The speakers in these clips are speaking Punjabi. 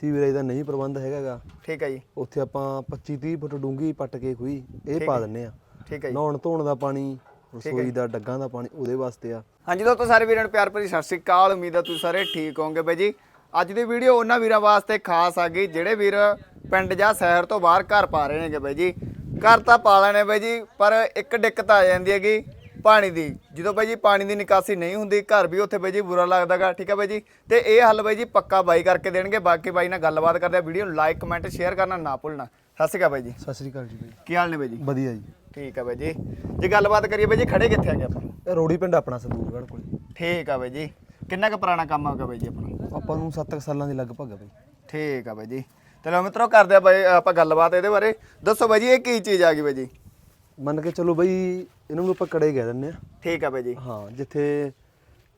ਸੀਵਰੇਜ ਦਾ ਨਹੀਂ ਪ੍ਰਬੰਧ ਹੈਗਾਗਾ। ਠੀਕ ਹੈ ਜੀ। ਉੱਥੇ ਆਪਾਂ 25 30 ਫੁੱਟ ਡੂੰਘੀ ਪੱਟ ਕੇ ਖੂਹੀ ਇਹ ਪਾ ਦਿੰਨੇ ਆ। ਠੀਕ ਹੈ ਜੀ। ਨਹਾਉਣ ਧੋਣ ਦਾ ਪਾਣੀ ਰਸੋਈ ਦਾ ਡੱਗਾਂ ਦਾ ਪਾਣੀ ਉਹਦੇ ਵਾਸਤੇ ਆ। ਹਾਂਜੀ ਦੋਸਤੋ ਸਾਰੇ ਵੀਰਾਂ ਨੂੰ ਪਿਆਰ ਭਰੀ ਸਤਿ ਸ੍ਰੀ ਅਕਾਲ। ਉਮੀਦ ਹੈ ਤੁਸੀਂ ਸਾਰੇ ਠੀਕ ਹੋਵੋਗੇ ਬਾਈ ਜੀ। ਅੱਜ ਦੀ ਵੀਡੀਓ ਉਹਨਾਂ ਵੀਰਾਂ ਵਾਸਤੇ ਖਾਸ ਆ ਗਈ ਜਿਹੜੇ ਵੀਰ ਪਿੰਡ ਜਾਂ ਸ਼ਹਿਰ ਤੋਂ ਬਾਹਰ ਘਰ ਪਾ ਰਹੇ ਨੇਗੇ ਬਾਈ ਜੀ। ਘਰ ਤਾਂ ਪਾ ਲੈਣੇ ਬਾਈ ਜੀ ਪਰ ਇੱਕ ਦਿੱਕਤ ਆ ਜਾਂਦੀ ਹੈਗੀ। ਪਾਣੀ ਦੀ ਜਦੋਂ ਬਾਈ ਜੀ ਪਾਣੀ ਦੀ ਨਿਕਾਸੀ ਨਹੀਂ ਹੁੰਦੀ ਘਰ ਵੀ ਉੱਥੇ ਬਾਈ ਜੀ ਬੁਰਾ ਲੱਗਦਾਗਾ ਠੀਕ ਹੈ ਬਾਈ ਜੀ? ਤੇ ਇਹ ਹੱਲ ਬਾਈ ਜੀ ਪੱਕਾ ਬਾਈ ਕਰਕੇ ਦੇਣਗੇ ਬਾਕੀ ਬਾਈ ਨਾਲ ਗੱਲਬਾਤ ਕਰਦੇ ਆ ਵੀਡੀਓ ਨੂੰ ਲਾਈਕ ਕਮੈਂਟ ਸ਼ੇਅਰ ਕਰਨਾ ਨਾ ਭੁੱਲਣਾ। ਸਤਿ ਸ਼੍ਰੀ ਅਕਾਲ ਬਾਈ ਜੀ। ਸਤਿ ਸ੍ਰੀ ਅਕਾਲ ਜੀ ਬਾਈ। ਕੀ ਹਾਲ ਨੇ ਬਾਈ ਜੀ? ਵਧੀਆ ਜੀ। ਠੀਕ ਆ ਬਾਈ ਜੀ। ਜੇ ਗੱਲਬਾਤ ਕਰੀਏ ਬਾਈ ਜੀ ਖੜੇ ਕਿੱਥੇ ਆਗੇ ਆਪਾਂ? ਇਹ ਰੋੜੀ ਪਿੰਡ ਆਪਣਾ ਸੰਦੂਰਗੜ੍ਹ ਕੋਲ। ਠੀਕ ਆ ਬਾਈ ਜੀ। ਕਿੰਨਾ ਕੁ ਪੁਰਾਣਾ ਕੰਮ ਹੈਗਾ ਬਾਈ ਜੀ ਆਪਣਾ? ਆਪਾਂ ਨੂੰ 7 ਸਾਲਾਂ ਦੇ ਲਗਭਗ ਆ ਬਾਈ। ਠੀਕ ਆ ਬਾਈ ਜੀ। ਚਲੋ ਮਿੱਤਰੋ ਕਰਦੇ ਆ ਬਾਈ ਆਪਾਂ ਗੱਲਬਾਤ ਇਹਦੇ ਬਾਰੇ। ਦੱਸੋ ਬਾਈ ਜੀ ਇਹ ਕੀ ਚੀਜ਼ ਆ ਗਈ ਬਾਈ ਜੀ? ਮੰਨ ਕੇ ਚਲੋ ਬਾਈ ਇਹਨਾਂ ਨੂੰ ਆਪਾਂ ਕੜੇ ਕਹਿ ਦਿੰਨੇ ਆ। ਠੀਕ ਆ ਬਾਈ ਜੀ। ਹਾਂ ਜਿੱਥੇ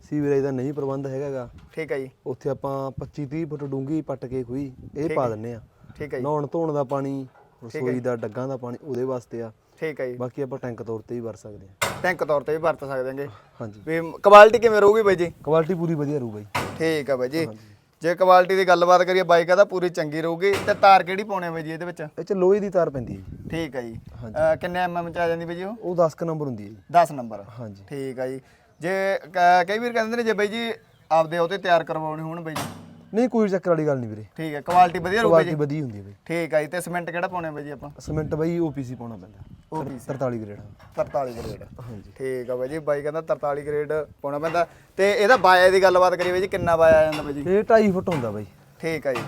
ਸੀਵਰੇਜ ਦਾ ਨਹੀਂ ਪ੍ਰਬੰਧ ਹੈਗਾਗਾ ਠੀਕ ਆ ਜੀ। ਉੱਥੇ ਆਪਾਂ 25 30 ਫੁੱਟ ਡੂੰਘੀ ਪੱਟ ਕੇ ਖੂਹੀ ਇਹ ਪਾ ਦਿੰਨੇ ਆ। ਠੀਕ ਆ ਜੀ। ਨਹਾਉਣ ਧੋਣ ਦਾ ਪਾਣੀ ਰਸੋਈ ਦਾ ਡੱਗਾਂ ਦਾ ਪਾਣੀ ਉਹਦੇ ਵਾਸਤੇ ਆ। ਠੀਕ ਆ ਜੀ। ਬਾਕੀ ਆਪਾਂ ਟੈਂਕ ਤੌਰ ਤੇ ਹੀ ਵਰ ਸਕਦੇ ਆ। ਟੈਂਕ ਤੌਰ ਤੇ ਵੀ ਵਰਤ ਸਕਦੇ ਹਾਂਗੇ ਹਾਂਜੀ। ਵੀ ਕੁਆਲਿਟੀ ਕਿਵੇਂ ਰਹੂਗੀ ਬਾਈ ਜੀ? ਕੁਆਲਿਟੀ ਪੂਰੀ ਵਧੀਆ ਰਹੂ ਬਾਈ। ਠੀਕ ਆ ਬਾਈ ਜੀ। ਜੇ ਕੁਆਲਿਟੀ ਦੀ ਗੱਲਬਾਤ ਕਰੀਏ ਬਾਈਕ ਦਾ ਪੂਰੀ ਚੰਗੀ ਰਹੂਗੀ। ਤੇ ਤਾਰ ਕਿਹੜੀ ਪਾਉਣੇ ਆ ਬਾਈ ਜੀ ਇਹਦੇ ਵਿੱਚ? ਇਹ ਚ ਲੋਹੇ ਦੀ ਤਾਰ ਪੈਂਦੀ ਹੈ ਜੀ। ਠੀਕ ਆ ਜੀ। ਅਹ ਕਿੰਨੇ ਐਮਐਮ ਚ ਆ ਜਾਂਦੀ ਬਾਈ ਜੀ ਉਹ? ਉਹ 10 ਕ ਨੰਬਰ ਹੁੰਦੀ ਹੈ ਜੀ। 10 ਨੰਬਰ ਹਾਂਜੀ। ਠੀਕ ਆ ਜੀ। ਜੇ ਕ- ਕਈ ਵੀਰ ਕਹਿੰਦੇ ਨੇ ਜੇ ਬਾਈ ਜੀ ਆਪਦੇ ਉਹਤੇ ਤਿਆਰ ਕਰਵਾਉਣੇ ਹੋਣ ਬਾਈ ਜੀ। ਨਹੀਂ ਕੋਈ ਚੱਕਰ ਵਾਲੀ ਗੱਲ ਨਹੀਂ ਵੀਰੇ। ਠੀਕ ਹੈ ਕੁਆਲਿਟੀ ਵਧੀਆ ਰਹੂਗੀ ਕੁਆਲਿਟੀ ਜੀ? ਵਧੀਆ ਹੁੰਦੀ ਹੈ ਬਾਈ। ਠੀਕ ਆ ਜੀ ਤੇ ਸਿਮੈਂਟ ਕਿਹੜਾ ਪਾਉਣੇ ਬਾਈ ਜੀ ਆਪਾਂ? ਸਿਮੈਂਟ ਬਾਈ ਓਪੀਸੀ ਪਾਉਣਾ ਪੈਂਦਾ। OPC 43 grade. 43 ਗ੍ਰੇਡ। ਹਾਂਜੀ। ਠੀਕ ਆ ਬਾਈ ਜੀ ਬਾਈ ਕਹਿੰਦਾ 43 ਗ੍ਰੇਡ ਪਾਉਣਾ ਪੈਂਦਾ। ਤੇ ਇਹਦਾ ਬਾਇਆ ਦੀ ਗੱਲਬਾਤ ਕਰੀਏ ਬਾਈ ਜੀ ਕਿੰਨਾ ਬਾਇਆ ਆ ਜਾਂਦਾ ਬਾਈ ਜੀ? ਇਹ 2.5 ਫੁੱਟ ਹੁੰਦਾ ਬਾਈ। ਠੀਕ ਆ ਜੀ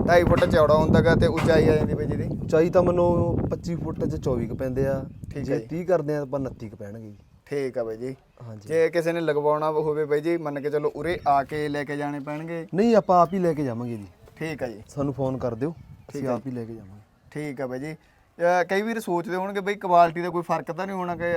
2.5 ਫੁੱਟ ਚੌੜਾ ਹੁੰਦਾਗਾ ਤੇ ਉਚਾਈ ਆ ਜਾਂਦੀ ਬਾਈ ਜੀ ਦੀ? ਉਚਾਈ ਤਾਂ ਮੰਨੋ 25 ਫੁੱਟ ਚ 24 ਕ ਪੈਂਦੇ ਆ। ਠੀਕ ਜੇ ਹੈ ਜੀ। 30 ਕਰਦੇ ਆ ਤਾਂ ਆਪਾਂ 29 ਕ ਪੈਣਗੇ ਜੀ। ਠੀਕ ਆ ਬਾਈ ਜੀ। ਹਾਂਜੀ। ਜੇ ਕਿਸੇ ਨੇ ਲਗਵਾਉਣਾ ਹੋਵੇ ਬਾਈ ਜੀ ਮੰਨ ਕੇ ਚਲੋ ਉਰੇ ਆ ਕੇ ਲੈ ਕੇ ਜਾਣੇ ਪੈਣਗੇ। ਨਹੀਂ ਆਪਾਂ ਆਪ ਹੀ ਲੈ ਕੇ ਜਾਵਾਂਗੇ ਜੀ। ਠੀਕ ਆ ਜੀ। ਸਾਨੂੰ ਫੋਨ ਕਰ ਦਿਓ ਅਸੀਂ ਆਪ ਹੀ ਲੈ ਕੇ ਜਾਵਾਂਗੇ। ਠੀਕ ਆ ਬਾਈ ਜੀ। ਕਈ ਵੀਰ ਸੋਚਦੇ ਹੋਣਗੇ ਬਈ ਕੁਆਲਿਟੀ ਦਾ ਕੋਈ ਫ਼ਰਕ ਤਾਂ ਨਹੀਂ ਹੋਣਾ ਕਿ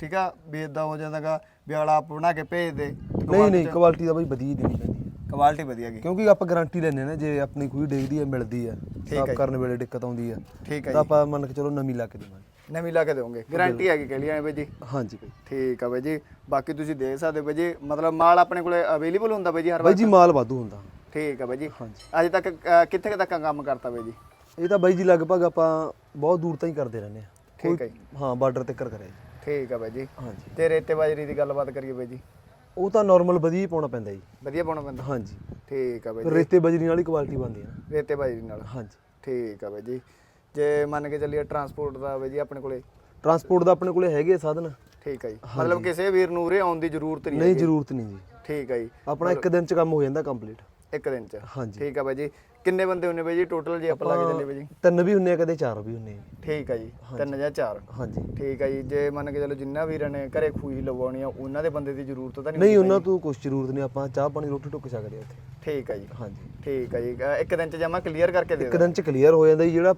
ਠੀਕ ਆ ਵੀ ਇਦਾਂ ਹੋ ਜਾਂਦਾਗਾ ਵੀ ਅਗਲਾ ਆਪ ਬਣਾ ਕੇ ਭੇਜ ਦੇ। ਨਹੀਂ ਨਹੀਂ ਕੁਆਲਿਟੀ ਦਾ ਬਾਈ ਵਧੀਆ ਦੇਣੀ ਪੈਂਦੀ। ਕੁਆਲਿਟੀ ਵਧੀਆ ਗਈ ਕਿਉਂਕਿ ਆਪਾਂ ਗਾਰੰਟੀ ਲੈਂਦੇ ਨੇ ਜੇ ਆਪਣੀ ਕੋਈ ਡਿੱਗਦੀ ਹੈ ਮਿਲਦੀ ਹੈ ਸਾਫ਼ ਕਰਨ ਵੇਲੇ ਦਿੱਕਤ ਆਉਂਦੀ ਹੈ ਠੀਕ ਆ ਤਾਂ ਆਪਾਂ ਮੰਨ ਕੇ ਚਲੋ ਨਵੀਂ ਲਾ ਕੇ ਦੇਵਾਂਗੇ। ਨਵੀਂ ਲਾ ਕੇ ਦਿਓਗੇ ਗਾਰੰਟੀ ਹੈਗੀ ਕਹਿ ਲਿਆ ਬਾਈ ਜੀ? ਹਾਂਜੀ ਬਾਈ। ਠੀਕ ਆ ਬਾਈ ਜੀ। ਬਾਕੀ ਤੁਸੀਂ ਦੇਖ ਸਕਦੇ ਬਾਈ ਜੀ। ਮਤਲਬ ਮਾਲ ਆਪਣੇ ਕੋਲੇ ਅਵੇਲੇਬਲ ਹੁੰਦਾ ਬਾਈ ਜੀ ਹਰ ਬਾਈ ਵਾਰ ਜੀ ਮਾਲ ਵਾਧੂ ਹੁੰਦਾ। ਠੀਕ ਆ ਬਾਈ ਜੀ। ਹਾਂਜੀ। ਅਜੇ ਤੱਕ ਕਿੱਥੇ ਤੱਕ ਕੰਮ ਕਰਤਾ ਬਾਈ ਜੀ? ਇਹ ਤਾਂ ਬਾਈ ਜੀ ਲਗਭਗ ਆਪਾਂ ਬਹੁਤ ਦੂਰ ਤਾਂ ਹੀ ਕਰਦੇ ਰਹਿੰਦੇ ਆ ਠੀਕ ਹੈ ਹਾਂ ਬਾਰਡਰ ਤੱਕ ਕਰਿਆ ਜੀ। ਠੀਕ ਆ ਬਾਈ ਜੀ। ਹਾਂਜੀ। ਤੇ ਰੇਤੇ ਬਾਜਰੀ ਦੀ ਗੱਲਬਾਤ ਕਰੀਏ ਬਾਈ ਜੀ। ਉਹ ਤਾਂ ਨਾਰਮਲ ਵਧੀਆ ਪਾਉਣਾ ਪੈਂਦਾ ਜੀ। ਵਧੀਆ ਪਾਉਣਾ ਪੈਂਦਾ? ਹਾਂਜੀ। ਠੀਕ ਆ ਬਾਈ ਜੀ। ਰੇਤੇ ਬਜਰੀ ਨਾਲ ਹੀ ਕੁਆਲਿਟੀ ਬਣਦੀ ਨਾ। ਰੇਤੇ ਬਾਜਰੀ ਨਾਲ। ਹਾਂਜੀ। ਠੀਕ ਆ ਬਾਈ ਜੀ। ਜੇ ਮੰਨ ਕੇ ਚੱਲੀਏ ਟਰਾਂਸਪੋਰਟ ਦਾ ਬਾਈ ਜੀ ਆਪਣੇ ਕੋਲੇ। ਟਰਾਂਸਪੋਰਟ ਦਾ ਆਪਣੇ ਕੋਲੇ ਹੈਗੇ ਸਾਧਨ। ਠੀਕ ਆ ਜੀ। ਮਤਲਬ ਕਿਸੇ ਵੀਰ ਨੂੰ ਉਰੇ ਆਉਣ ਦੀ ਜ਼ਰੂਰਤ ਨਹੀਂ ਨਹੀਂ ਜ਼ਰੂਰਤ ਨਹੀਂ ਜੀ। ਠੀਕ ਆ ਜੀ। ਆਪਣਾ ਇੱਕ ਦਿਨ ਚ ਕੰਮ ਹੋ ਜਾਂਦਾ ਕੰਪਲੀਟ ਇੱਕ ਦਿਨ ਚ। ਹਾਂਜੀ। ਠੀਕ ਆ ਬਾਈ ਜੀ। ਕਿੰਨੇ ਬੰਦੇ ਹੁੰਨੇ ਬਾਈ ਜੀ ਟੋਟਲ ਜੇ ਆਪਾਂ ਲਾ ਕੇ ਚੱਲੀਏ ਬਾਈ ਜੀ? ਤਿੰਨ ਵੀ ਹੁੰਨੇ ਆ ਕਦੇ ਚਾਰ ਵੀ ਹੁੰਨੇ ਆ ਠੀਕ ਆ ਜੀ। ਤਿੰਨ ਜਾਂ ਚਾਰ। ਹਾਂਜੀ। ਠੀਕ ਆ ਜੀ। ਜੇ ਮੰਨ ਕੇ ਚੱਲੋ ਜਿੰਨਾ ਵੀਰਾਂ ਨੇ ਘਰੇ ਖੂਹੀ ਲਵਾਉਣੀ ਆ ਉਹਨਾਂ ਦੇ ਬੰਦੇ ਦੀ ਜ਼ਰੂਰਤ ਤਾਂ ਨਹੀਂ ਨਹੀਂ ਉਹਨਾਂ ਤੋਂ ਕੁਝ ਜ਼ਰੂਰਤ ਨਹੀਂ। ਆਪਾਂ ਚਾਹ ਪਾਣੀ ਰੋਟੀ ਟੁੱਕ ਸਕਦੇ ਆ ਉੱਥੇ ਠੀਕ ਆ ਜੀ। ਹਾਂਜੀ ਠੀਕ ਆ ਜੀ। ਇੱਕ ਦਿਨ ਚ ਜਮਾ ਕਲੀਅਰ ਕਰਕੇ ਦੇ ਇੱਕ ਦਿਓ ਦਿਨ ਚ ਕਲੀਅਰ ਹੋ ਜਾਂਦਾ ਜੀ ਜਿਹੜਾ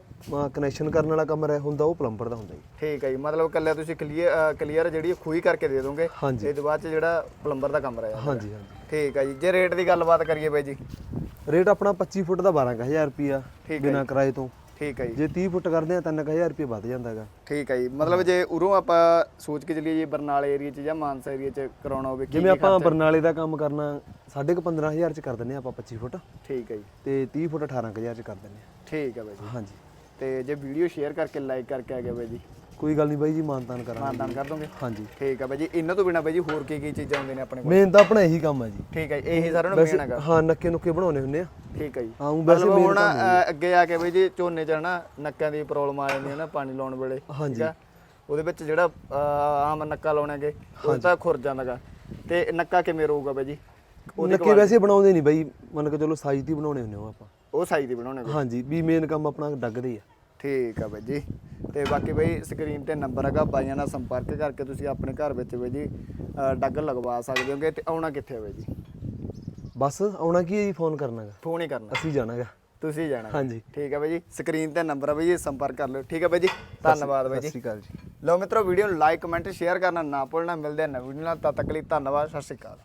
ਕਨੈਕਸ਼ਨ ਕਰਨ ਵਾਲਾ ਕੰਮ ਰਹਿ ਹੁੰਦਾ ਉਹ ਪਲੰਬਰ ਦਾ ਹੁੰਦਾ ਜੀ। ਠੀਕ ਆ ਜੀ। ਮਤਲਬ ਕੱਲਿਆ ਤੁਸੀਂ ਕਲੀਅਰ ਕਲੀਅਰ ਜਿਹੜੀ ਖੂਹੀ ਕਰਕੇ ਦੇ ਦੋਗੇ ਹਾਂਜੀ। ਇਹਦੇ ਬਾਅਦ ਚ ਜਿਹੜਾ ਪਲੰਬਰ ਦਾ ਕੰਮ ਰਹਿ ਜਾਂਦਾ। ਹਾਂਜੀ। ਹਾਂਜੀ ਠੀਕ ਆ ਜੀ। ਜੇ ਰੇਟ ਦੀ ਗੱਲਬਾਤ ਕਰੀਏ ਬਾਈ ਜੀ। ਰੇਟ ਆਪਣਾ 25 ਫੁੱਟ ਦਾ 12000 ਰੁਪਿਆ ਠੀਕ ਬਿਨਾ ਕਿਰਾਏ ਤੋਂ। ਠੀਕ ਆ ਜੀ। ਜੇ 30 ਫੁੱਟ ਕਰਦੇ ਆ 3000 ਰੁਪਏ ਵੱਧ ਜਾਂਦਾ ਹੈਗਾ। ਠੀਕ ਹੈ ਜੀ। ਮਤਲਬ ਜੇ ਉਰੋਂ ਆਪਾਂ ਸੋਚ ਕੇ ਚੱਲੀਏ ਜੀ ਬਰਨਾਲੇ ਏਰੀਆ 'ਚ ਜਾਂ ਮਾਨਸਾ ਏਰੀਆ 'ਚ ਕਰਾਉਣਾ ਹੋਵੇ ਜਿਵੇਂ ਆਪਾਂ ਬਰਨਾਲੇ ਦਾ ਕੰਮ ਕਰਨਾ ਸਾਢੇ ਕੁ 15000 ਚ ਕਰ ਦਿੰਨੇ ਆ ਆਪਾਂ 25 ਫੁੱਟ। ਠੀਕ ਹੈ ਜੀ। ਤੇ 30 ਫੁੱਟ 18000 ਚ ਕਰ ਦਿੰਨੇ ਆ ਠੀਕ ਹੈ ਬਾਈ ਜੀ। ਹਾਂਜੀ। ਤੇ ਜੇ ਵੀਡੀਓ ਸ਼ੇਅਰ ਕਰਕੇ ਲਾਈਕ ਕਰਕੇ ਆ ਗਏ ਬਾਈ ਜੀ। ਕੋਈ ਗੱਲ ਨਹੀਂ ਬਾਈ ਜੀ ਮਾਨਤਾਨ ਕਰਾਂਗੇ ਮਾਨਦਾਨ ਕਰ ਦੋਗੇ? ਹਾਂਜੀ। ਠੀਕ ਹੈ ਬਾਈ ਜੀ ਇਹਨਾਂ ਤੋਂ ਬਿਨਾ ਬਾਈ ਜੀ ਹੋਰ ਕੀ ਕੀ ਚੀਜ਼ਾਂ ਹੁੰਦੀਆਂ ਨੇ ਆਪਣੇ ਕੋਲ? ਮੇਨ ਤਾਂ ਆਪਣਾ ਇਹੀ ਕੰਮ ਹੈ ਜੀ। ਠੀਕ ਹੈ ਜੀ, ਇਹੀ ਸਾਰਿਆਂ ਨੂੰ ਮੇਨ ਹੈਗਾ। ਹਾਂ ਨੱਕੇ ਨੁੱਕੇ ਬਣਾਉਣੇ ਹੁੰਦੇ ਆ। ਠੀਕ ਹੈ ਜੀ। ਹਾਂ ਊਂ ਵੈਸੇ ਮਤਲਬ main ਹੁਣ ਅ, ਅੱਗੇ ਆ ਕੇ ਬਾਈ ਜੀ ਝੋਨੇ 'ਚ ਹਨਾ ਨੱਕਿਆਂ ਦੀ ਪ੍ਰੋਬਲਮ ਆ ਜਾਂਦੀ ਹੈ ਨਾ ਪਾਣੀ ਲਾਉਣ ਵੇਲੇ। ਹਾਂਜੀ ਆ? ਉਹਦੇ ਵਿੱਚ ਜਿਹੜਾ ਅ, ਆਮ ਨੱਕਾ ਲਾਉਣਾਗੇ ਉਹ ਤਾਂ ਖੁਰ ਜਾਂਦਾਗਾ। ਤੇ ਨੱਕਾ ਕਿਵੇਂ ਰਹੂਗਾ ਬਾਈ ਜੀ? ਨੱਕੇ ਵੈਸੇ ਬਣਾਉਂਦੇ ਨਹੀਂ ਬਾਈ। ਮੰਨ ਕੇ ਚਲੋ ਸਾਈਜ਼ ਦੀ ਬਣਾਉਣੇ ਹੁੰਦੇ ਉਹ ਆਪਾਂ। ਉਹ ਸਾਈਜ਼ ਦੀ ਬਣਾਉਣੇ ਗੇ। ਹਾਂਜੀ ਵੀ ਮੇਨ ਕੰਮ ਆਪਣਾ ਡੱਗਦੇ ਹੀ ਆ। ਠੀਕ ਆ ਬਾਈ ਜੀ। ਤੇ ਬਾਕੀ ਬਾਈ ਸਕਰੀਨ ਤੇ ਨੰਬਰ ਹੈਗਾ ਬਾਈਆਂ ਨਾਲ ਸੰਪਰਕ ਕਰਕੇ ਤੁਸੀਂ ਆਪਣੇ ਘਰ ਵਿੱਚ ਬਾਈ ਜੀ ਡੱਗ ਲਗਵਾ ਸਕਦੇ ਹੋਗੇ ਤੇ ਆਉਣਾ ਕਿੱਥੇ ਬਾਈ ਜੀ? ਬਸ ਆਉਣਾ ਕੀ ਹੈ ਜੀ ਫੋਨ ਕਰਨਾਗਾ ਫੋਨ ਹੀ ਕਰਨਾ। ਅਸੀਂ ਜਾਣਾਗਾ ਤੁਸੀਂ ਜਾਣਾ ਹਾਂਜੀ। ਠੀਕ ਆ ਬਾਈ ਜੀ ਸਕਰੀਨ ਤੇ ਨੰਬਰ ਆ ਬਾਈ ਜੀ ਸੰਪਰਕ ਕਰ ਲਿਓ। ਠੀਕ ਆ ਬਾਈ ਜੀ ਧੰਨਵਾਦ ਬਾਈ ਸਤਿ ਜੀ ਸ਼੍ਰੀ ਅਕਾਲ ਜੀ। ਲਓ ਮਿੱਤਰੋ ਵੀਡੀਓ ਨੂੰ ਲਾਈਕ ਕਮੈਂਟ ਸ਼ੇਅਰ ਕਰਨਾ ਨਾ ਭੁੱਲਣਾ। ਮਿਲਦੇ ਆ ਨਵੀਂ ਵੀਡੀਓ ਨਾਲ ਤਦ ਤੱਕ ਲਈ ਧੰਨਵਾਦ ਸਤਿ ਸ਼੍ਰੀ ਅਕਾਲ।